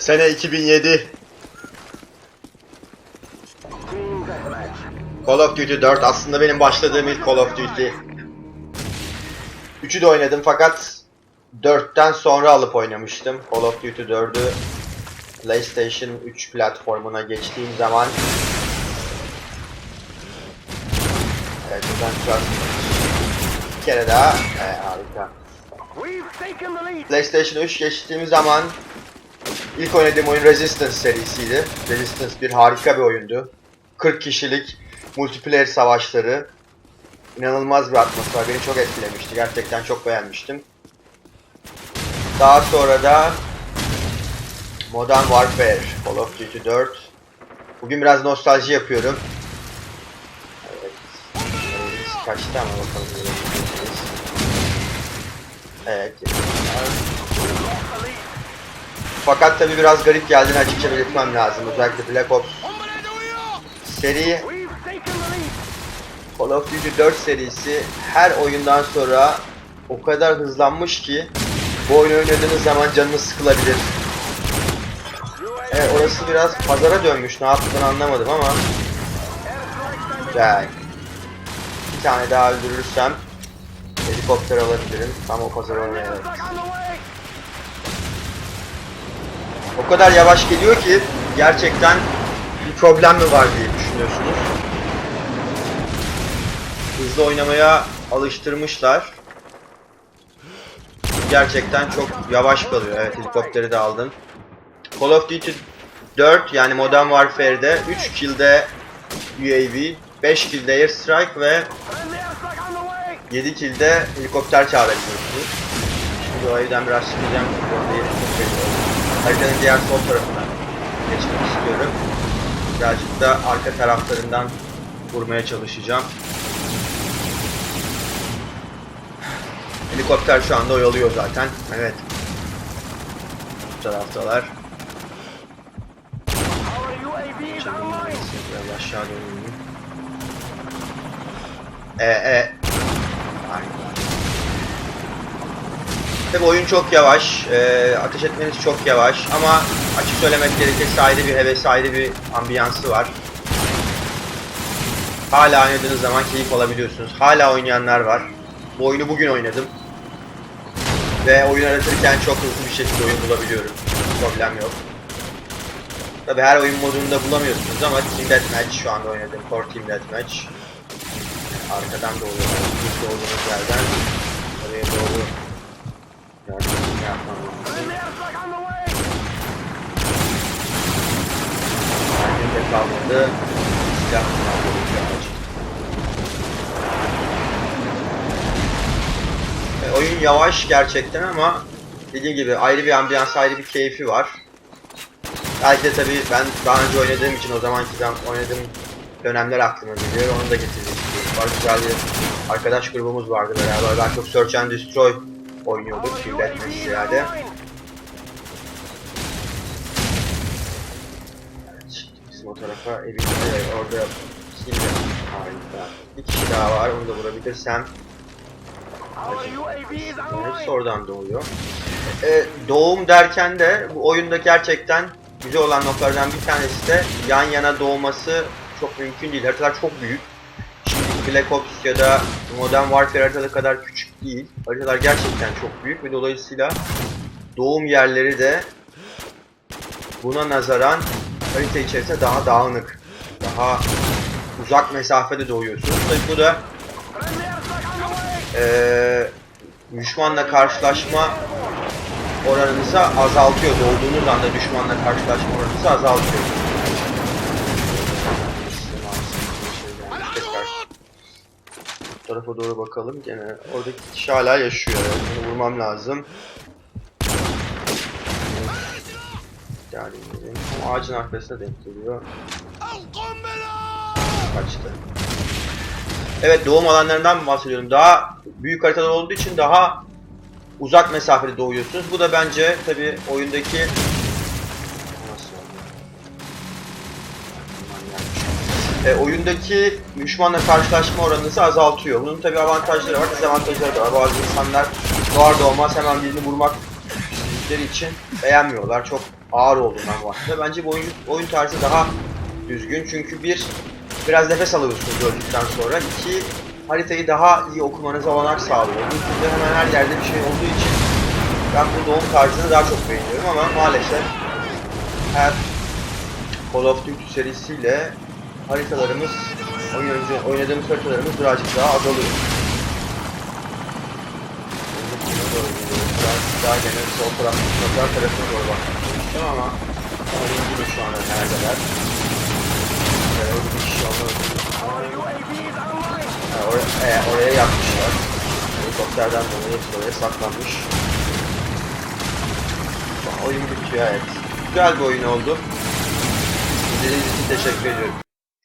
Sene 2007. Call of Duty 4 aslında benim başladığım ilk Call of Duty. 3'ü de oynadım fakat 4'ten sonra alıp oynamıştım. Call of Duty 4'ü PlayStation 3 platformuna geçtiğim zaman Evet buradan biraz bir kere daha ee, harika. PlayStation 3 geçtiğim zaman ilk oynadığım oyun Resistance serisiydi. Resistance bir harika bir oyundu. 40 kişilik multiplayer savaşları. İnanılmaz bir atmosfer. Beni çok etkilemişti. Gerçekten çok beğenmiştim. Daha sonra da Modern Warfare, Call of Duty 4. Bugün biraz nostalji yapıyorum. Evet. Kaçtı ama bakalım. Evet. Fakat tabi biraz garip geldiğini açıkça belirtmem lazım. Özellikle Black Ops seri Call of Duty 4 serisi her oyundan sonra o kadar hızlanmış ki bu oyunu oynadığınız zaman canınız sıkılabilir. Evet orası biraz pazara dönmüş ne yaptığını anlamadım ama Güzel. Bir tane daha öldürürsem helikopter alabilirim. Tam o pazara oynayalım. O kadar yavaş geliyor ki gerçekten bir problem mi var diye düşünüyorsunuz. Hızlı oynamaya alıştırmışlar. Gerçekten çok yavaş kalıyor. Evet helikopteri de aldım. Call of Duty 4 yani Modern Warfare'de 3 kill'de UAV, 5 kill'de Airstrike ve 7 kill'de helikopter çağırabiliyorsunuz. Şimdi o evden biraz çıkacağım çok belli Haritanın diğer sol tarafına geçmek istiyorum. Birazcık da arka taraflarından vurmaya çalışacağım. Helikopter şu anda oyalıyor zaten. Evet. Bu taraftalar. Biraz aşağı döneyim. E e. Harika. Tabi oyun çok yavaş, e, ateş etmeniz çok yavaş ama açık söylemek gerekirse ayrı bir hevesi, ayrı bir ambiyansı var. Hala oynadığınız zaman keyif alabiliyorsunuz. Hala oynayanlar var. Bu oyunu bugün oynadım. Ve oyun aratırken çok hızlı bir şekilde oyun bulabiliyorum. Problem yok. Tabi her oyun modunda bulamıyorsunuz ama Team Deathmatch şu anda oynadığım Core Team Deathmatch. Arkadan doğuyor. İlk doğduğunuz yerden oraya doğru. Mermim de kalmadı. Silah kalmadı. E, oyun yavaş gerçekten ama dediğim gibi ayrı bir ambiyans, ayrı bir keyfi var. Belki de tabii ben daha önce oynadığım için o zamanki ben oynadığım dönemler aklıma geliyor. Onu da getirdik. Var güzel bir arkadaş grubumuz vardı beraber. Ben çok Search and Destroy oynuyorduk. Deathmatch ziyade. Evet, şimdi bizim o tarafa evinde orada Kill Harika. Bir kişi daha var. Onu da vurabilirsem. Hepsi oradan doğuyor. Ee, doğum derken de bu oyunda gerçekten güzel olan noktalardan bir tanesi de yan yana doğması çok mümkün değil. Haritalar çok büyük. Black Ops ya da Modern Warfare haritaları kadar küçük değil. Haritalar gerçekten çok büyük ve dolayısıyla doğum yerleri de buna nazaran harita içerisinde daha dağınık. Daha uzak mesafede doğuyorsunuz. Tabii bu da eee düşmanla karşılaşma oranınızı azaltıyor. Doğduğunuz anda düşmanla karşılaşma oranınızı azaltıyor. Tekrar bu tarafa doğru bakalım. Gene oradaki kişi hala yaşıyor. Bunu vurmam lazım. Yani ağacın arkasına denk geliyor. Kaçtı. Evet doğum alanlarından bahsediyorum. Daha büyük haritalar olduğu için daha uzak mesafede doğuyorsunuz. Bu da bence tabi oyundaki e, oyundaki düşmanla karşılaşma oranınızı azaltıyor. Bunun tabi avantajları var, dezavantajları da var. Bazı insanlar doğar doğmaz hemen birini vurmak gördükleri için beğenmiyorlar. Çok ağır olduğundan bahsediyor. Bence bu oyun, oyun tarzı daha düzgün. Çünkü bir, biraz nefes alıyorsunuz öldükten sonra. İki, haritayı daha iyi okumanıza olanak sağlıyor. YouTube'da hemen her yerde bir şey olduğu için ben bu doğum tarzını daha çok beğeniyorum ama maalesef her Call of Duty serisiyle haritalarımız, oyun önce oynadığımız haritalarımız birazcık daha azalıyor. Daha gene sol tarafta pazar tarafına doğru istemiştim ama oyun gibi şu anda neredeler? Ee, orada bir kişi onu Ha, oraya, yapmışlar. Helikopterden dolayı oraya saklanmış. Oyun bitiyor evet. Güzel bir oyun oldu. İzlediğiniz için teşekkür ediyorum.